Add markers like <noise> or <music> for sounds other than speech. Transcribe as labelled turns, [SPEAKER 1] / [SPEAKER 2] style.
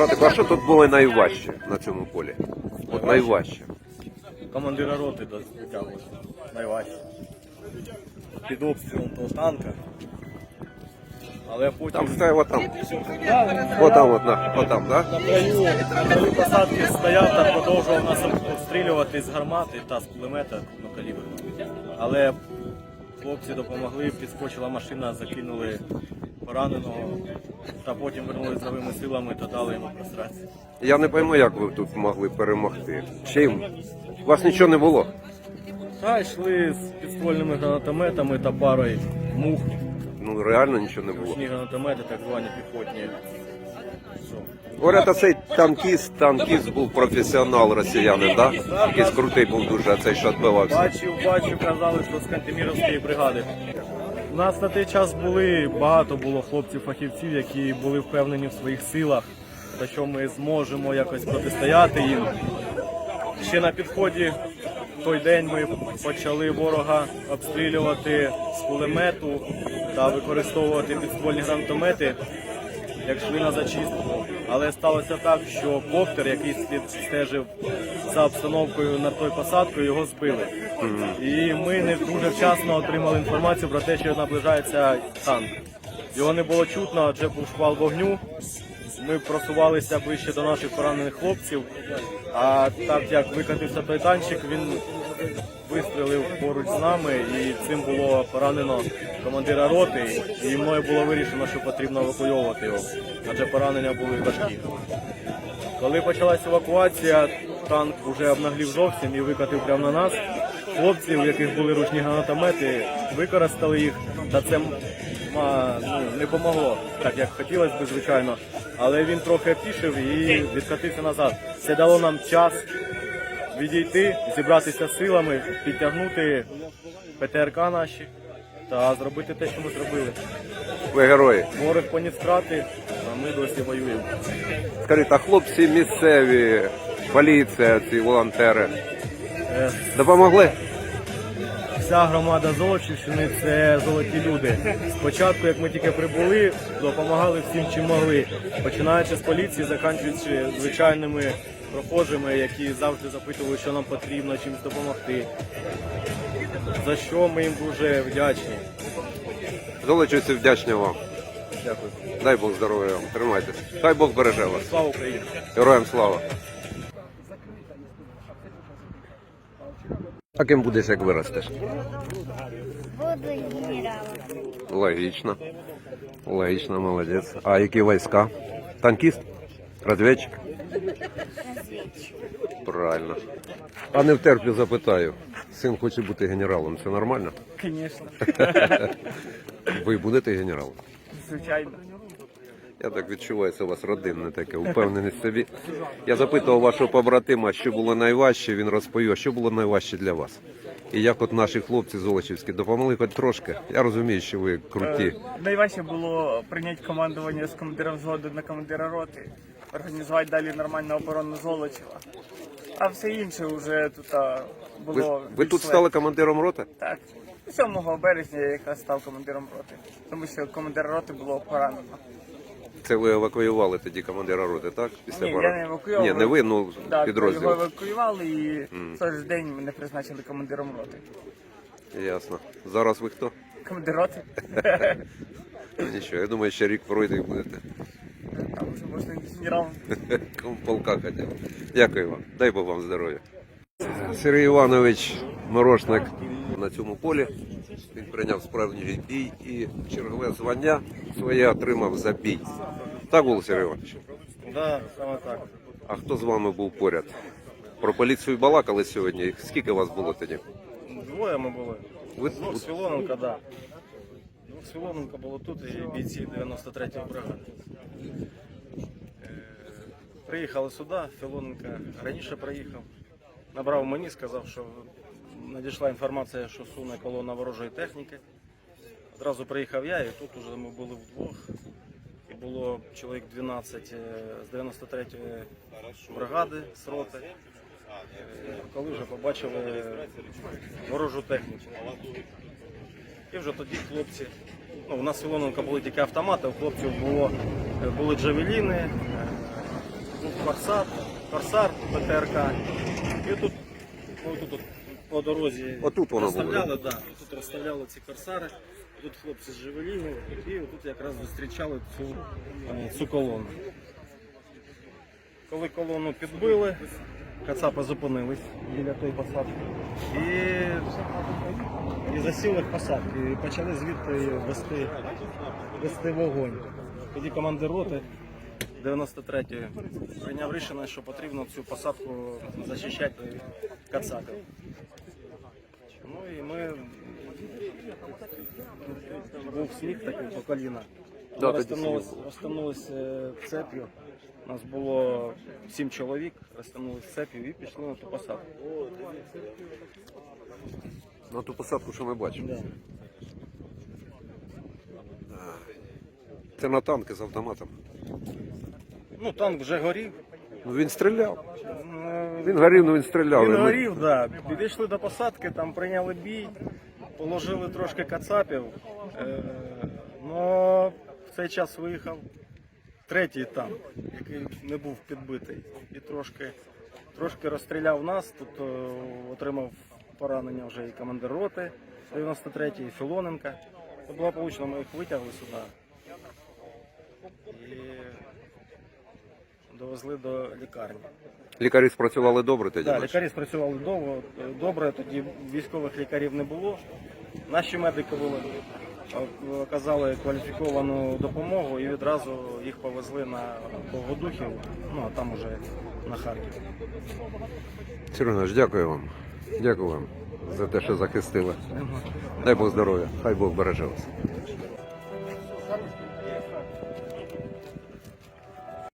[SPEAKER 1] Братику, а що тут було найважче на цьому полі? От найважче.
[SPEAKER 2] Командира роти дотягували. Найважче. Під обстрілом того танка. Але потім
[SPEAKER 1] Там стояв отам. Отам, от, на, отам, да?
[SPEAKER 2] на краю, на краю посадки стояв та продовжував нас обстрілювати з гармати та з кулемета ну. Але хлопці допомогли, підскочила машина, закинули пораненого та потім вернули новими силами та дали йому прострацію.
[SPEAKER 1] Я не пойму, як ви тут могли перемогти. Чим? У вас нічого не було.
[SPEAKER 2] Та йшли з підствольними гранатометами та парою мух.
[SPEAKER 1] Ну реально нічого не було.
[SPEAKER 2] Ручні гранатомети, так звані піхотні.
[SPEAKER 1] Говорять, а цей танкіст, танкіст був професіонал росіянин, да? Якийсь крутий був дуже, а цей що відбивався.
[SPEAKER 2] Бачив, бачив, казали, що з Кантеміровської бригади. У нас на той час були багато було хлопців-фахівців, які були впевнені в своїх силах, та що ми зможемо якось протистояти їм. Ще на підході той день ми почали ворога обстрілювати з кулемету та використовувати підствольні гранатомети, як йшли на зачистку. Але сталося так, що коптер, який стежив за обстановкою над тою посадкою, його збили. І ми не дуже вчасно отримали інформацію про те, що наближається танк. Його не було чутно, адже був шквал вогню. Ми просувалися ближче до наших поранених хлопців. А так як викатився той танчик, він вистрілив поруч з нами, і цим було поранено командира роти. І мною було вирішено, що потрібно евакуйовувати його, адже поранення були важкі. Коли почалась евакуація, танк вже обнаглів зовсім і викатив прямо на нас. Хлопці, у яких були ручні гранатомети, використали їх, та це ну, не помогло, так як хотілося б, звичайно. Але він трохи опішив і відкатився назад. Це дало нам час відійти, зібратися силами, підтягнути ПТРК наші та зробити те, що ми зробили.
[SPEAKER 1] Ви герої.
[SPEAKER 2] Ворог поніс втрати, а ми досі воюємо.
[SPEAKER 1] Скажіть, а хлопці місцеві, поліція, ці волонтери
[SPEAKER 2] Е,
[SPEAKER 1] допомогли?
[SPEAKER 2] Вся громада Золочівщини це золоті люди. Спочатку, як ми тільки прибули, допомагали всім, чим могли, починаючи з поліції, закінчуючи звичайними прохожими, які завжди запитували, що нам потрібно, чимось допомогти. За що ми їм дуже вдячні.
[SPEAKER 1] Золочівці вдячні вам.
[SPEAKER 2] Дякую.
[SPEAKER 1] Дай Бог здоров'я вам. Тримайтесь. Хай Бог береже вас.
[SPEAKER 2] Слава Україні!
[SPEAKER 1] Героям слава. А ким будеш, як виростеш?
[SPEAKER 3] Буду генералом.
[SPEAKER 1] Логічно. Логічно, молодець. А які війська? Танкіст? Розвідчик?
[SPEAKER 3] Разведчик.
[SPEAKER 1] Правильно. А не втерплю запитаю. Син хоче бути генералом. Це нормально?
[SPEAKER 4] Звісно,
[SPEAKER 1] Ви будете генералом?
[SPEAKER 4] звичайно.
[SPEAKER 1] Я так відчуваю, це у вас родинне таке, упевненість собі. Я запитував вашого побратима, що було найважче, він розповів, що було найважче для вас. І як от наші хлопці золочівські допомогли хоч трошки. Я розумію, що ви круті.
[SPEAKER 4] Е, Найважче було прийняти командування з командира взводу на командира роти, організувати далі нормальну оборону Золочева. А все інше вже тут а,
[SPEAKER 1] Ви,
[SPEAKER 4] було.
[SPEAKER 1] ви
[SPEAKER 4] більш
[SPEAKER 1] тут стали командиром роти?
[SPEAKER 4] Так. 7 березня я якраз став командиром роти, тому що командира роти було поранено.
[SPEAKER 1] Це ви евакуювали тоді командира роти, так? Після
[SPEAKER 4] Ні, я не евакуював.
[SPEAKER 1] Ні, не ви, ну
[SPEAKER 4] Так,
[SPEAKER 1] підрозділ.
[SPEAKER 4] його евакуювали і в той же день мене призначили командиром роти.
[SPEAKER 1] Ясно. Зараз ви хто?
[SPEAKER 4] Командир роти?
[SPEAKER 1] Ну, <laughs> Нічого, я думаю, ще рік пройде і будете.
[SPEAKER 4] Там вже можна і генералом. <laughs>
[SPEAKER 1] полка хотів. Дякую вам. Дай Бог вам здоров'я. Сергій Іванович Морошник на цьому полі. Він прийняв справжній бій і чергове звання своє отримав за бій. Так було, Сергій Іванович?
[SPEAKER 2] Да, саме так.
[SPEAKER 1] А хто з вами був поряд? Про поліцію балакали сьогодні. Скільки вас було тоді?
[SPEAKER 2] Двоє ми були.
[SPEAKER 1] Ви
[SPEAKER 2] Двох з Філоненка, да. Двох з Філоненка було тут і бійці 93-ї бригади. Е, Приїхали сюди, Філоненка раніше приїхав. Набрав мені, сказав, що надійшла інформація, що суне колона ворожої техніки. Одразу приїхав я, і тут уже ми були вдвох. І було чоловік 12 е, з 93-ї бригади з роти. Е, Коли вже побачили ворожу техніку. І вже тоді хлопці. Ну, у нас Ілоненка були тільки автомати, у хлопців було, були джавеліни, е,
[SPEAKER 5] Форсат, Корсар, ПТРК. І тут, ну, тут, тут по дорозі
[SPEAKER 1] Отут воно було,
[SPEAKER 5] розставляли, да, тут розставляли ці корсари. Тут хлопці з Жевеліну, і тут якраз зустрічали цю, е, цю колону. Коли колону підбили, кацапи зупинились біля тої посадки і, і засіли в посадку. І почали звідти вести, вести вогонь. Тоді командир роти 93-ї прийняв рішення, що потрібно цю посадку захищати від кацапів. Ну і ми був сніг такий по коліна.
[SPEAKER 1] Да,
[SPEAKER 5] розтягнулись е, цеп'ю. У нас було сім чоловік, розтягнулись цеп'ю і пішли на ту посадку.
[SPEAKER 1] На ту посадку, що ми бачимо.
[SPEAKER 5] Да.
[SPEAKER 1] Це на танки з автоматом.
[SPEAKER 5] Ну, танк вже горів.
[SPEAKER 1] Ну він стріляв. Він горів, ну він стріляв.
[SPEAKER 5] Він горів, да. Підійшли до посадки, там прийняли бій, положили трошки кацапів. Е, но в цей час виїхав третій танк, який не був підбитий. І трошки, трошки розстріляв нас. Тут е, отримав поранення вже і командир роти 93-й, і Філоненка. Це було получено, ми їх витягли сюди. І довезли до лікарні.
[SPEAKER 1] Лікарі спрацювали добре тоді.
[SPEAKER 5] Так,
[SPEAKER 1] наші?
[SPEAKER 5] лікарі спрацювали довго, добре, тоді військових лікарів не було. Наші медики були, оказали кваліфіковану допомогу і відразу їх повезли на Богодухів, ну а там уже на Харків.
[SPEAKER 1] Сергій дякую вам. Дякую вам за те, що захистили. Дай Бог здоров'я. Хай Бог береже вас.